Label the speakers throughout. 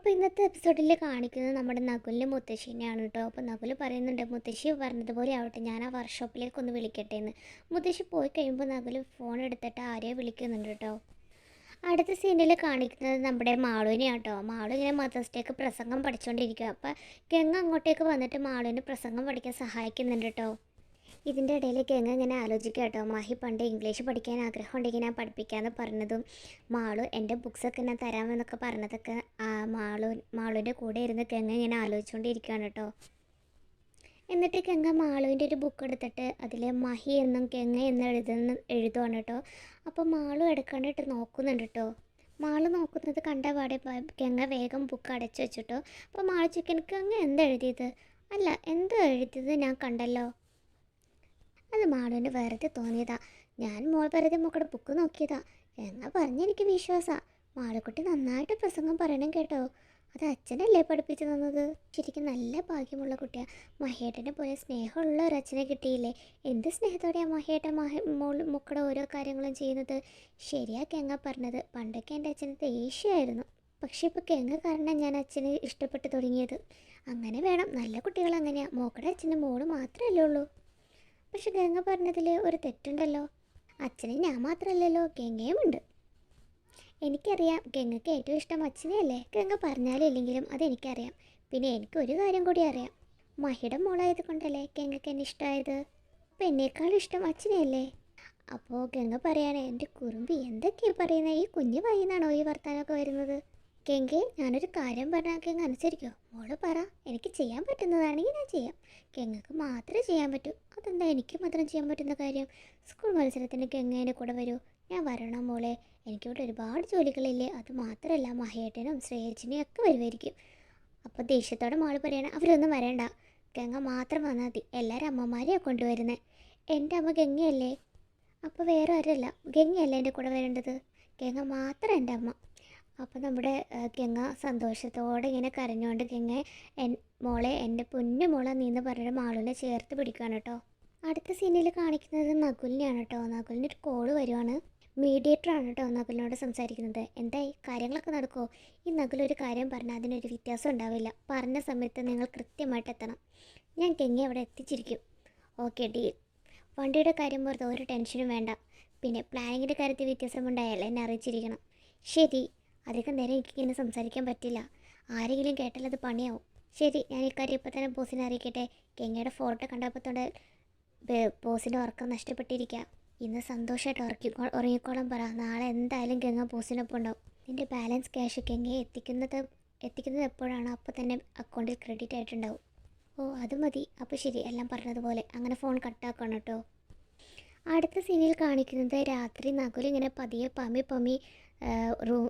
Speaker 1: അപ്പോൾ ഇന്നത്തെ എപ്പിസോഡിൽ കാണിക്കുന്നത് നമ്മുടെ നകുലിന്റെ മുത്തശ്ശിനെയാണ് കേട്ടോ അപ്പോൾ നകുൽ പറയുന്നുണ്ട് മുത്തശ്ശി പറഞ്ഞതുപോലെ ആവട്ടെ ഞാൻ ആ വർക്ക്ഷോപ്പിലേക്ക് ഒന്ന് വിളിക്കട്ടെ എന്ന്. മുത്തശ്ശി പോയി കഴിയുമ്പോൾ നകുൽ ഫോൺ എടുത്തിട്ട് ആരെയോ വിളിക്കുന്നുണ്ട് കേട്ടോ അടുത്ത സീനിൽ കാണിക്കുന്നത് നമ്മുടെ മാളുവിനെയാണ് കേട്ടോ മാളു ഇങ്ങനെ മദേഴ്സ് ഡേക്ക് പ്രസംഗം പഠിച്ചുകൊണ്ടിരിക്കുക അപ്പോൾ ഗംഗ അങ്ങോട്ടേക്ക് വന്നിട്ട് മാളുവിന് പ്രസംഗം പഠിക്കാൻ സഹായിക്കുന്നുണ്ട് കേട്ടോ ഇതിന്റെ ഇടയിൽ ഗംഗ ഇങ്ങനെ ആലോചിക്കുക കേട്ടോ. മാഹി പണ്ട് ഇംഗ്ലീഷ് പഠിക്കാൻ ആഗ്രഹം ഉണ്ടെങ്കിൽ ഞാൻ പഠിപ്പിക്കാമെന്ന് പറഞ്ഞതും മാളു എന്റെ ബുക്സൊക്കെ ഞാൻ തരാമെന്നൊക്കെ പറഞ്ഞതൊക്കെ മാളു മാളുവിന്റെ കൂടെ ഇരുന്ന് കെങ്ങ ഇങ്ങനെ ആലോചിച്ചുകൊണ്ടിരിക്കുകയാണ് കേട്ടോ. എന്നിട്ട് കെങ്ങ മാളുവിന്റെ ഒരു ബുക്ക് എടുത്തിട്ട് അതിൽ മഹി എന്നും കെങ്ങ എന്നും എഴുതുന്ന എഴുതുവാണ് കേട്ടോ. അപ്പോൾ മാളു എടുക്കാണ്ടിട്ട് നോക്കുന്നുണ്ട് കേട്ടോ. മാൾ നോക്കുന്നത് കണ്ട പാടെ കെങ്ങ വേഗം ബുക്ക് അടച്ചു വെച്ചിട്ടോ. അപ്പോൾ മാളു ചിക്കൻ ഗംഗ എന്താ എഴുതിയത്? അല്ല എന്താ എഴുതിയത് ഞാൻ കണ്ടല്ലോ. അത് മാളുവിന് വെറുതെ തോന്നിയതാ. ഞാൻ മോൾ വെറുതെ മോക്കടെ ബുക്ക് നോക്കിയതാ. എന്നാ പറഞ്ഞെനിക്ക് വിശ്വാസാ. മാളുക്കുട്ടി നന്നായിട്ട് പ്രസംഗം പറയണം കേട്ടോ. അത് അച്ഛനല്ലേ പഠിപ്പിച്ചു തന്നത്? ശരിക്കും നല്ല ഭാഗ്യമുള്ള കുട്ടിയാ. മഹേട്ടനെ പോലെ സ്നേഹമുള്ള ഒരു അച്ഛനെ കിട്ടിയില്ലേ? എന്ത് സ്നേഹത്തോടെയാണ് മഹേട്ടൻ മഹ മോൾ മുക്കടെ ഓരോ കാര്യങ്ങളും ചെയ്യുന്നത്? ശരിയാ കെങ്ങ പറഞ്ഞത്. പണ്ടൊക്കെ എന്റെ അച്ഛന് ദേഷ്യമായിരുന്നു. പക്ഷെ ഇപ്പോൾ കെങ്ങ കാരണം ഞാൻ അച്ഛനെ ഇഷ്ടപ്പെട്ടു തുടങ്ങിയത്. അങ്ങനെ വേണം. നല്ല കുട്ടികൾ അങ്ങനെയാണ് മോക്കടെ അച്ഛന്റെ മോൾ മാത്രമല്ലേ ഉള്ളൂ. പക്ഷെ ഗംഗ പറഞ്ഞതിൽ ഒരു തെറ്റുണ്ടല്ലോ. അച്ഛനെ ഞാൻ മാത്രമല്ലല്ലോ ഗംഗയും ഉണ്ട്. എനിക്കറിയാം ഗംഗയ്ക്ക് ഏറ്റവും ഇഷ്ടം അച്ഛനെയല്ലേ? ഗംഗ പറഞ്ഞാലും ഇല്ലെങ്കിലും അതെനിക്കറിയാം. പിന്നെ എനിക്ക് ഒരു കാര്യം കൂടി അറിയാം. മഹിയുടെ മോളായത് കൊണ്ടല്ലേ ഗംഗയ്ക്ക് എന്നെ ഇഷ്ടമായത്? അപ്പം എന്നേക്കാളും ഇഷ്ടം അച്ഛനെയല്ലേ? അപ്പോൾ ഗംഗ പറയാണ് എന്റെ കുറുമ്പി എന്തൊക്കെയാണ് പറയുന്നത് ഈ കുഞ്ഞു വൈകുന്നാണോ ഈ വർത്താനമൊക്കെ വരുന്നത്? ഗംഗെ ഞാനൊരു കാര്യം പറഞ്ഞാൽ കെങ്ങ് അനുസരിക്കോ? മോൾ പറ എനിക്ക് ചെയ്യാൻ പറ്റുന്നതാണെങ്കിൽ ഞാൻ ചെയ്യാം. കെങ്ങൾക്ക് മാത്രമേ ചെയ്യാൻ പറ്റൂ. അതെന്താ എനിക്ക് മാത്രം ചെയ്യാൻ പറ്റുന്ന കാര്യം? സ്കൂൾ മത്സരത്തിന് കെങ്ങേന്റെ കൂടെ വരൂ. ഞാൻ വരണം മോളെ. എനിക്കിവിടെ ഒരുപാട് ജോലികളില്ലേ. അത് മാത്രമല്ല മഹേട്ടനും ശ്രേയച്ചിനെയും ഒക്കെ വരുമായിരിക്കും അപ്പോൾ ദേഷ്യത്തോടെ മോൾ പറയണം അവരൊന്നും വരണ്ട. ഗംഗ മാത്രം വന്നാൽ മതി. എല്ലാവരും അമ്മമാരെയാണ് കൊണ്ടുവരുന്നത് എന്റെ അമ്മ ഗംഗയല്ലേ? അപ്പോൾ വേറെ ആരല്ല ഗംഗയല്ലേ എന്റെ കൂടെ വരേണ്ടത്? ഗംഗ മാത്രം എന്റെ അമ്മ. അപ്പോൾ നമ്മുടെ കെങ്ങ സന്തോഷത്തോടെ ഇങ്ങനെ കരഞ്ഞുകൊണ്ട് കെങ്ങ മോളെ എന്റെ പൊന്നു മോളെ നീന്ന് പറഞ്ഞിട്ട് മാളുവിനെ ചേർത്ത് പിടിക്കുകയാണ് കേട്ടോ. അടുത്ത സീനിൽ കാണിക്കുന്നത് നകുലിനെയാണ് കേട്ടോ. നകുലിന് ഒരു കോൾ വരുവാണ്. മീഡിയേറ്ററാണ് കേട്ടോ നകുലിനോട് സംസാരിക്കുന്നത്. എന്തായി? കാര്യങ്ങളൊക്കെ നടക്കുമോ ഈ നകുലൊരു കാര്യം പറഞ്ഞാൽ അതിനൊരു വ്യത്യാസം ഉണ്ടാവില്ല. പറഞ്ഞ സമയത്ത് നിങ്ങൾ കൃത്യമായിട്ട് എത്തണം. ഞാൻ കെങ്ങി അവിടെ എത്തിച്ചിരിക്കും. ഓക്കെ ഡീൽ വണ്ടിയുടെ കാര്യം പുറത്ത് ഒരു ടെൻഷനും വേണ്ട. പിന്നെ പ്ലാനിങ്ങിന്റെ കാര്യത്തിൽ വ്യത്യാസം ഉണ്ടായാൽ എന്നെ അറിയിച്ചിരിക്കണം. ശരി. അധികം നേരം എനിക്ക് ഇങ്ങനെ സംസാരിക്കാൻ പറ്റില്ല. ആരെങ്കിലും കേട്ടാൽ അത് പണിയാവും. ശരി ഞാൻ ഇക്കാര്യം ഇപ്പം തന്നെ ബോസിനെ അറിയിക്കട്ടെ. ഗംഗയുടെ ഫോട്ടോ കണ്ടപ്പോത്തോടെ ബോസിന്റെ ഉറക്കം നഷ്ടപ്പെട്ടിരിക്കുക. ഇന്ന് സന്തോഷമായിട്ട് ഉറക്കി ഉറങ്ങിക്കോളം പറ. നാളെ എന്തായാലും ഗംഗ ബോസിനൊപ്പം ഉണ്ടാവും. നിന്റെ ബാലൻസ് ക്യാഷ് ഗംഗയെ എത്തിക്കുന്നത് എത്തിക്കുന്നത് എപ്പോഴാണോ അപ്പോൾ തന്നെ അക്കൗണ്ടിൽ ക്രെഡിറ്റ് ആയിട്ടുണ്ടാവും. ഓ അത് മതി. അപ്പോൾ ശരി എല്ലാം പറഞ്ഞതുപോലെ. അങ്ങനെ ഫോൺ കട്ടാക്കണം കേട്ടോ. അടുത്ത സീനിൽ കാണിക്കുന്നത് രാത്രി നകുൽ ഇങ്ങനെ പതിയെ പമി പമ്മി റൂം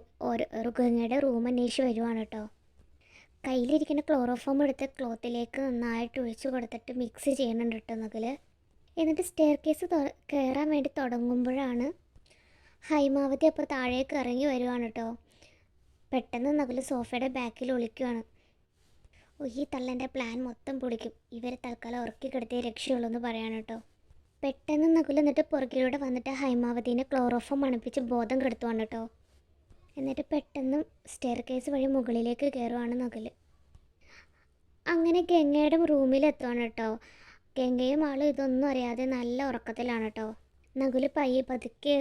Speaker 1: ഗംഗയുടെ റൂം അന്വേഷിച്ച് വരുവാണ് കേട്ടോ കയ്യിലിരിക്കുന്ന ക്ലോറോഫോം എടുത്ത് ക്ലോത്തിലേക്ക് നന്നായിട്ട് ഒഴിച്ചു കൊടുത്തിട്ട് മിക്സ് ചെയ്യണുണ്ട് കേട്ടോ നഗൽ എന്നിട്ട് സ്റ്റെയർ കേസ് കയറാൻ വേണ്ടി തുടങ്ങുമ്പോഴാണ് ഹൈമാവതി അപ്പോൾ താഴേക്ക് ഇറങ്ങി വരുവാണ് കേട്ടോ പെട്ടെന്ന് നഗൽ സോഫയുടെ ബാക്കിൽ ഒളിക്കുവാണ്. ഈ തള്ളന്റെ പ്ലാൻ മൊത്തം പൊളിക്കും. ഇവരെ തൽക്കാലം ഉറക്കി കിടത്തിയേ രക്ഷയുള്ളൂ എന്ന് പറയാണ് കേട്ടോ പെട്ടെന്ന് നകുൽ എന്നിട്ട് പുറകിലൂടെ വന്നിട്ട് ഹൈമാവതിനെ ക്ലോറോഫോം മണപ്പിച്ച് ബോധം കെടുത്തുവാണ് കേട്ടോ എന്നിട്ട് പെട്ടെന്ന് സ്റ്റെയർ കേസ് വഴി മുകളിലേക്ക് കയറുവാണ് നകുൽ അങ്ങനെ ഗംഗയുടെ റൂമിലെത്തുവാണ് കേട്ടോ ഗംഗയും ആളും ഇതൊന്നും അറിയാതെ നല്ല ഉറക്കത്തിലാണ് കേട്ടോ നകുൽ പയ്യെ പതുക്കെ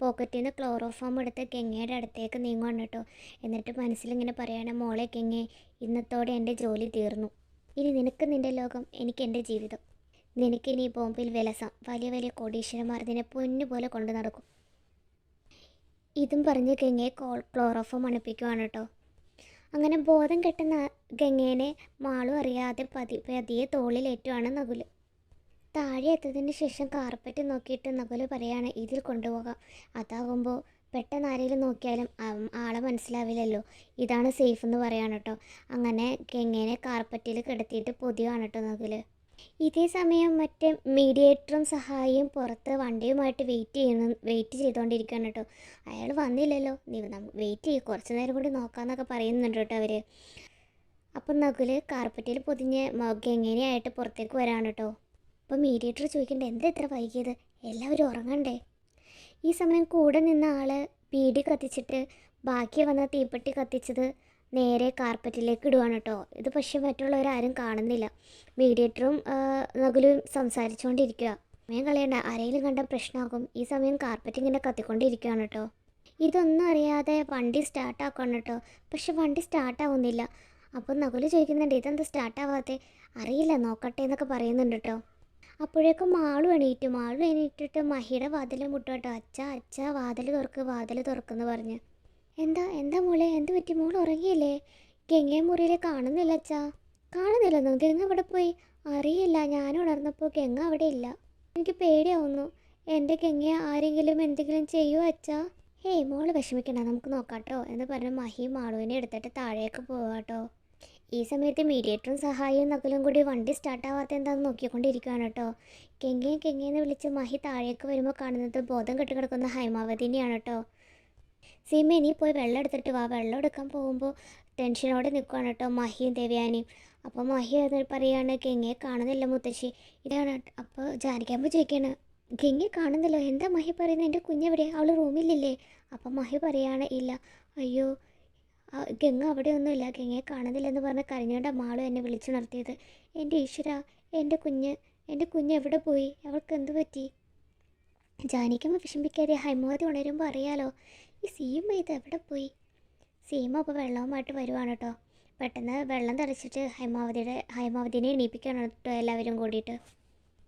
Speaker 1: പോക്കറ്റിൽ നിന്ന് ക്ലോറോഫോം എടുത്ത് ഗംഗയുടെ അടുത്തേക്ക് നീങ്ങുവാണ് കേട്ടോ എന്നിട്ട് മനസ്സിലിങ്ങനെ പറയണ മോളെ ഗംഗെ ഇന്നത്തോടെ എന്റെ ജോലി തീർന്നു. ഇനി നിനക്ക് നിന്റെ ലോകം എനിക്ക് എന്റെ ജീവിതം. നിനക്കിനി ബോംബിൽ വിലസം. വലിയ വലിയ കോടീശ്വരന്മാർ നിന്നെ പൊന്നു പോലെ കൊണ്ടു നടക്കും. ഇതും പറഞ്ഞ് ഗംഗയെ കോൾ ക്ലോറോഫോം അണുപ്പിക്കുവാണ് കേട്ടോ അങ്ങനെ ബോധം കെട്ടുന്ന ഗംഗേനെ മാളും അറിയാതെ പതി പതിയെ തോളിലേറ്റുവാണ് നകുൽ. താഴെ എത്തതിന് ശേഷം കാർപ്പറ്റ് നോക്കിയിട്ട് നകുൽ പറയാണ് ഇതിൽ കൊണ്ടുപോകാം. അതാകുമ്പോൾ പെട്ടെന്ന് ആരെങ്കിലും നോക്കിയാലും ആളെ മനസ്സിലാവില്ലല്ലോ. ഇതാണ് സേഫ് എന്ന് പറയാണ് കേട്ടോ അങ്ങനെ ഗംഗേനെ കാർപ്പറ്റിൽ കിടത്തിയിട്ട് പൊതിയാണ് കേട്ടോ നകുൽ. ഇതേ സമയം മറ്റേ മീഡിയേറ്ററും സഹായിയും പുറത്ത് വണ്ടിയുമായിട്ട് വെയിറ്റ് ചെയ്യുന്നു വെയിറ്റ് ചെയ്തുകൊണ്ടിരിക്കുകയാണ് കേട്ടോ. അയാൾ വന്നില്ലല്ലോ. നീ വെയിറ്റ് ചെയ്യും. കുറച്ച് നേരം കൂടി നോക്കാമെന്നൊക്കെ പറയുന്നുണ്ട് കേട്ടോ അവർ അപ്പം നകുൽ കാർപ്പറ്റിൽ പൊതിഞ്ഞ് എങ്ങനെയായിട്ട് പുറത്തേക്ക് വരാണ് കേട്ടോ. അപ്പം മീഡിയേറ്റർ ചോദിക്കണ്ടേ എന്താ ഇത്ര വൈകിയത്? എല്ലാവരും ഉറങ്ങണ്ടേ? ഈ സമയം കൂടെ നിന്ന ആൾ പീടി കത്തിച്ചിട്ട് ബാക്കി വന്ന തീപ്പെട്ടി കത്തിച്ചത് നേരെ കാർപ്പറ്റിലേക്ക് ഇടുവാണ് കേട്ടോ. ഇത് പക്ഷേ മറ്റുള്ളവരാരും കാണുന്നില്ല. മീഡിയേറ്ററും നകുലും സംസാരിച്ചുകൊണ്ടിരിക്കുക. സമയം കളയണ്ട. ആരെങ്കിലും കണ്ട പ്രശ്നമാകും. ഈ സമയം കാർപ്പറ്റ് ഇങ്ങനെ കത്തിക്കൊണ്ടിരിക്കുകയാണ് കേട്ടോ. ഇതൊന്നും അറിയാതെ വണ്ടി സ്റ്റാർട്ട് സ്റ്റാർട്ടാക്കണം കേട്ടോ. പക്ഷെ വണ്ടി സ്റ്റാർട്ട് ആവുന്നില്ല അപ്പോൾ നകുൽ ചോദിക്കുന്നുണ്ട് ഇതെന്താ സ്റ്റാർട്ടാവാത്തെ? അറിയില്ല നോക്കട്ടെ എന്നൊക്കെ പറയുന്നുണ്ട് കേട്ടോ. അപ്പോഴേക്കും മാളു എണീറ്റു. മാളു എണീറ്റിട്ട് മഹിയുടെ വാതിൽ മുട്ടോട്ടോ അച്ഛ അച്ഛ വാതിൽ തുറക്ക് വാതിൽ തുറക്കെന്ന് പറഞ്ഞ്. എന്താ എന്താ മോളെ? എന്ത് പറ്റി? മോൾ ഉറങ്ങിയില്ലേ? ഗംഗയെ മുറിയിൽ കാണുന്നില്ല അച്ഛാ. കാണുന്നില്ലെന്നോ ഗംഗ അവിടെ പോയി? അറിയില്ല. ഞാൻ ഉണർന്നപ്പോൾ കെങ്ങ അവിടെ ഇല്ല. എനിക്ക് പേടിയാവുന്നു. എന്റെ ഗംഗയെ ആരെങ്കിലും എന്തെങ്കിലും ചെയ്യുമോ അച്ഛാ? ഹേയ് മോൾ വിഷമിക്കണ്ട. നമുക്ക് നോക്കാട്ടോ എന്ന് പറഞ്ഞ് മഹി മാളുവിനെ എടുത്തിട്ട് താഴേക്ക് പോവാട്ടോ ഈ സമയത്ത് മീഡിയേറ്ററും സഹായിയും നക്കലും കൂടി വണ്ടി സ്റ്റാർട്ടാവാത്ത എന്താണെന്ന് നോക്കിക്കൊണ്ടിരിക്കുകയാണ് കേട്ടോ കെങ്ങേ കെങ്ങയെന്ന് വിളിച്ച് മഹി താഴേക്ക് വരുമ്പോൾ കാണുന്നത് ബോധം കെട്ടി കിടക്കുന്ന ഹൈമാവതിനെയാണ് കേട്ടോ സീമ നീ പോയി വെള്ളം എടുത്തിട്ട് വാ. വെള്ളം എടുക്കാൻ പോകുമ്പോൾ ടെൻഷനോടെ നിൽക്കുകയാണ് കേട്ടോ മഹിയും ദേവയാനിയും. അപ്പോൾ മഹി പറയാണ് കെങ്ങയെ കാണുന്നില്ല മുത്തശ്ശി. ഇതാണ് അപ്പോൾ ജാനിക്കാമ്പോൾ ചോദിക്കുകയാണ് ഗംഗെ കാണുന്നല്ലോ? എന്താ മഹി പറയുന്നത് എന്റെ കുഞ്ഞെവിടെ? അവൾ റൂമിലില്ലേ? അപ്പോൾ മഹി പറയാണ് ഇല്ല. അയ്യോ ഗംഗ അവിടെ ഒന്നുമില്ല ഗംഗയെ കാണുന്നില്ലെന്ന് പറഞ്ഞ് കരഞ്ഞുകൊണ്ട് മാളും എന്നെ വിളിച്ചു നിർത്തിയത്. എന്റെ ഈശ്വര എന്റെ കുഞ്ഞ് എന്റെ കുഞ്ഞ് എവിടെ പോയി? അവൾക്ക് എന്ത് പറ്റി? ജാനിക്കമ്മ വിഷമിക്കാതെ ഹൈമവതി ഉണരുമ്പോൾ അറിയാലോ ഈ സീമ ഇത് എവിടെ പോയി? സീമ അപ്പോൾ വെള്ളവുമായിട്ട് വരുവാണ് കേട്ടോ പെട്ടെന്ന് വെള്ളം തളിച്ചിട്ട് ഹൈമാവതിയുടെ ഹൈമാവതിനെ എണീപ്പിക്കുകയാണ് കേട്ടോ എല്ലാവരും കൂടിയിട്ട്.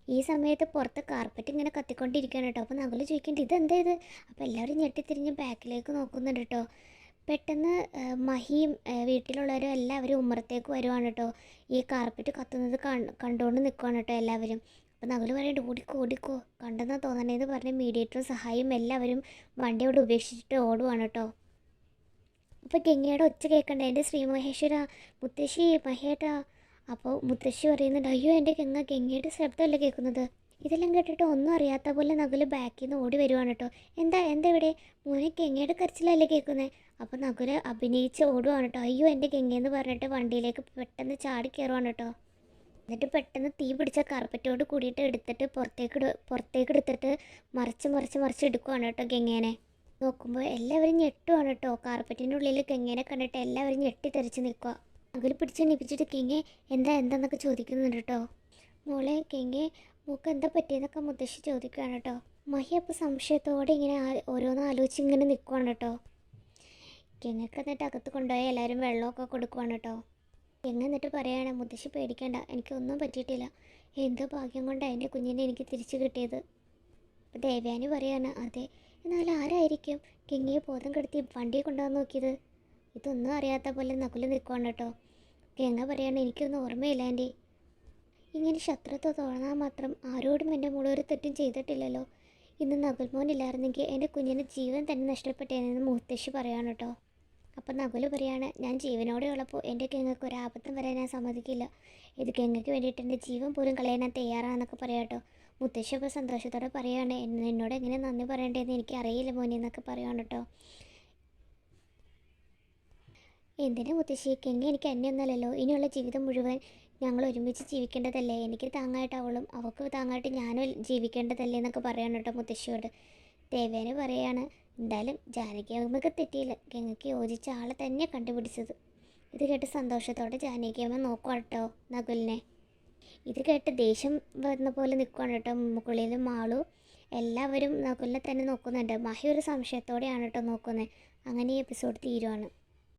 Speaker 1: ഈ സമയത്ത് പുറത്ത് കാർപ്പറ്റ് ഇങ്ങനെ കത്തിക്കൊണ്ടിരിക്കുകയാണ് കേട്ടോ അപ്പോൾ നകുൽ ചോദിക്കേണ്ടത് ഇതെന്താ ഇത്? അപ്പോൾ എല്ലാവരും ഞെട്ടിത്തിരിഞ്ഞ് ബാക്കിലേക്ക് നോക്കുന്നുണ്ട് കേട്ടോ പെട്ടെന്ന് മഹിയും വീട്ടിലുള്ളവരും എല്ലാവരും ഉമ്മറത്തേക്ക് വരുവാണ് കേട്ടോ ഈ കാർപ്പറ്റ് കത്തുന്നത് കണ്ടുകൊണ്ട് നിൽക്കുവാണ് കേട്ടോ എല്ലാവരും. അപ്പോൾ നകുൽ പറയുന്നുണ്ട് ഓടിക്കോ ഓടിക്കോ. കണ്ടെന്നാ തോന്നണേന്ന് പറഞ്ഞ് മീഡിയേറ്ററും സഹായം എല്ലാവരും വണ്ടി അവിടെ ഉപേക്ഷിച്ചിട്ട് ഓടുവാണ് കേട്ടോ. അപ്പോൾ ഗംഗയുടെ ഒച്ച കേൾക്കണ്ടേ എന്റെ ശ്രീ മഹേശ്വര മുത്തശ്ശി മഹേട്ടാ. അപ്പോൾ മുത്തശ്ശി പറയുന്നുണ്ട് അയ്യോ എന്റെ ഗംഗ ഗംഗയുടെ ശബ്ദമല്ല കേൾക്കുന്നത്? ഇതെല്ലാം കേട്ടിട്ട് ഒന്നും അറിയാത്ത പോലെ നകുൽ ബാക്കിൽ നിന്ന് ഓടി വരുവാണ് കേട്ടോ. എന്താ എന്താ ഇവിടെ മോനെ ഗംഗയുടെ കരച്ചിലല്ലേ കേൾക്കുന്നത് അപ്പോൾ നകുൽ അഭിനയിച്ച് ഓടുവാണ് കേട്ടോ. അയ്യോ എന്റെ ഗംഗയെന്ന് പറഞ്ഞിട്ട് വണ്ടിയിലേക്ക് പെട്ടെന്ന് ചാടി കയറുവാണ് കേട്ടോ. എന്നിട്ട് പെട്ടെന്ന് തീ പിടിച്ച കാർപ്പറ്റോട് കൂടിയിട്ട് എടുത്തിട്ട് പുറത്തേക്ക് പുറത്തേക്ക് എടുത്തിട്ട് മറിച്ച് മറിച്ച് മറിച്ച് എടുക്കുവാണ് കേട്ടോ ഗംഗേനെ. നോക്കുമ്പോൾ എല്ലാവരും ഞെട്ടുവാണ് കേട്ടോ. കാർപ്പറ്റിന്റെ ഉള്ളിൽ ഗംഗേനെ കണ്ടിട്ട് എല്ലാവരും ഞെട്ടി തെറിച്ച് നിൽക്കുക. അകൽ പിടിച്ച് നിപ്പിച്ചിട്ട് കിങ്ങെ എന്താ എന്താന്നൊക്കെ ചോദിക്കുന്നുണ്ട് കേട്ടോ. മോളെ കിങ്ങെ മൂക്ക് എന്താ പറ്റിയെന്നൊക്കെ മുത്തശ്ശി ചോദിക്കുകയാണ് കേട്ടോ. മഹി അപ്പോൾ സംശയത്തോടെ ഇങ്ങനെ ഓരോന്ന് ആലോചിച്ച് ഇങ്ങനെ നിൽക്കുവാണ് കേട്ടോ. കിങ്ങക്ക് എന്നിട്ട് അകത്ത് കൊണ്ടുപോയി എല്ലാവരും വെള്ളമൊക്കെ കൊടുക്കുവാണ് കേട്ടോ. കിങ്ങ എന്നിട്ട് പറയാണ് മുത്തശ്ശി പേടിക്കണ്ട എനിക്കൊന്നും പറ്റിയിട്ടില്ല. എന്തോ ഭാഗ്യം കൊണ്ടാണ് എന്റെ കുഞ്ഞിനെ എനിക്ക് തിരിച്ചു കിട്ടിയത്. അപ്പോൾ ദേവയാനി പറയാണ് അതെ എന്നാൽ ആരായിരിക്കും കിങ്ങിയെ ബോധം കെടുത്തി വണ്ടിയെ കൊണ്ടുവന്ന് നോക്കിയത്? ഇതൊന്നും അറിയാത്ത പോലെ നകുൽ നിൽക്കുകയാണ് കേട്ടോ. ഗംഗ പറയാണ് എനിക്കൊന്നും ഓർമ്മയില്ല ആന്റി. ഇങ്ങനെ ശത്രുത്വ തോന്നാൻ മാത്രം ആരോടും എന്റെ മോൾ ഒരു തെറ്റും ചെയ്തിട്ടില്ലല്ലോ. ഇന്ന് നകുൽമോൻ ഇല്ലായിരുന്നെങ്കിൽ എന്റെ കുഞ്ഞിന് ജീവൻ തന്നെ നഷ്ടപ്പെട്ടേനെന്ന് മുത്തശ്ശി പറയാണ് കേട്ടോ. അപ്പം നകുൽ പറയാണ് ഞാൻ ജീവനോടെ ഉള്ളപ്പോൾ എന്റെ ഗംഗയ്ക്ക് ഒരു ആപത്തും വരാൻ ഞാൻ സമ്മതിക്കില്ല. ഇത് ഗംഗയ്ക്ക് വേണ്ടിയിട്ട് എന്റെ ജീവൻ പോലും കളയാൻ ഞാൻ തയ്യാറാണെന്നൊക്കെ പറയാട്ടോ. മുത്തശ്ശി അപ്പോൾ സന്തോഷത്തോടെ പറയുകയാണ് "എന്നെ- എന്നോട് എങ്ങനെ നന്ദി പറയേണ്ടതെന്ന് എനിക്ക് അറിയില്ല മോനെ എന്നൊക്കെ പറയുകയാണ് കേട്ടോ. എന്തിനാ മുത്തശ്ശി കെങ്ങി എനിക്ക് എന്നെ ഒന്നല്ലല്ലോ. ഇനിയുള്ള ജീവിതം മുഴുവൻ ഞങ്ങൾ ഒരുമിച്ച് ജീവിക്കേണ്ടതല്ലേ? എനിക്ക് താങ്ങായിട്ട് അവളും അവൾക്ക് താങ്ങായിട്ട് ഞാനും ജീവിക്കേണ്ടതല്ലേ എന്നൊക്കെ പറയാണ് കേട്ടോ മുത്തശ്ശിയോട്. ദേവേനെ പറയാണ് എന്തായാലും ജാനകി അമ്മയ്ക്ക് തെറ്റിയില്ല. ഗംഗയ്ക്ക് യോജിച്ച ആളെ തന്നെ കണ്ടുപിടിച്ചത്. ഇത് കേട്ട് സന്തോഷത്തോടെ ജാനകി അമ്മ നോക്കുക കേട്ടോ നകുലിനെ. ഇത് കേട്ട് ദേഷ്യം വന്ന പോലെ നിൽക്കുകയാണ് കേട്ടോ മുകളിലും മാളു എല്ലാവരും നകുലിനെ തന്നെ നോക്കുന്നുണ്ട്. മഹി ഒരു സംശയത്തോടെയാണ് കേട്ടോ നോക്കുന്നത് അങ്ങനെ ഈ എപ്പിസോഡ് തീരുവാണ്.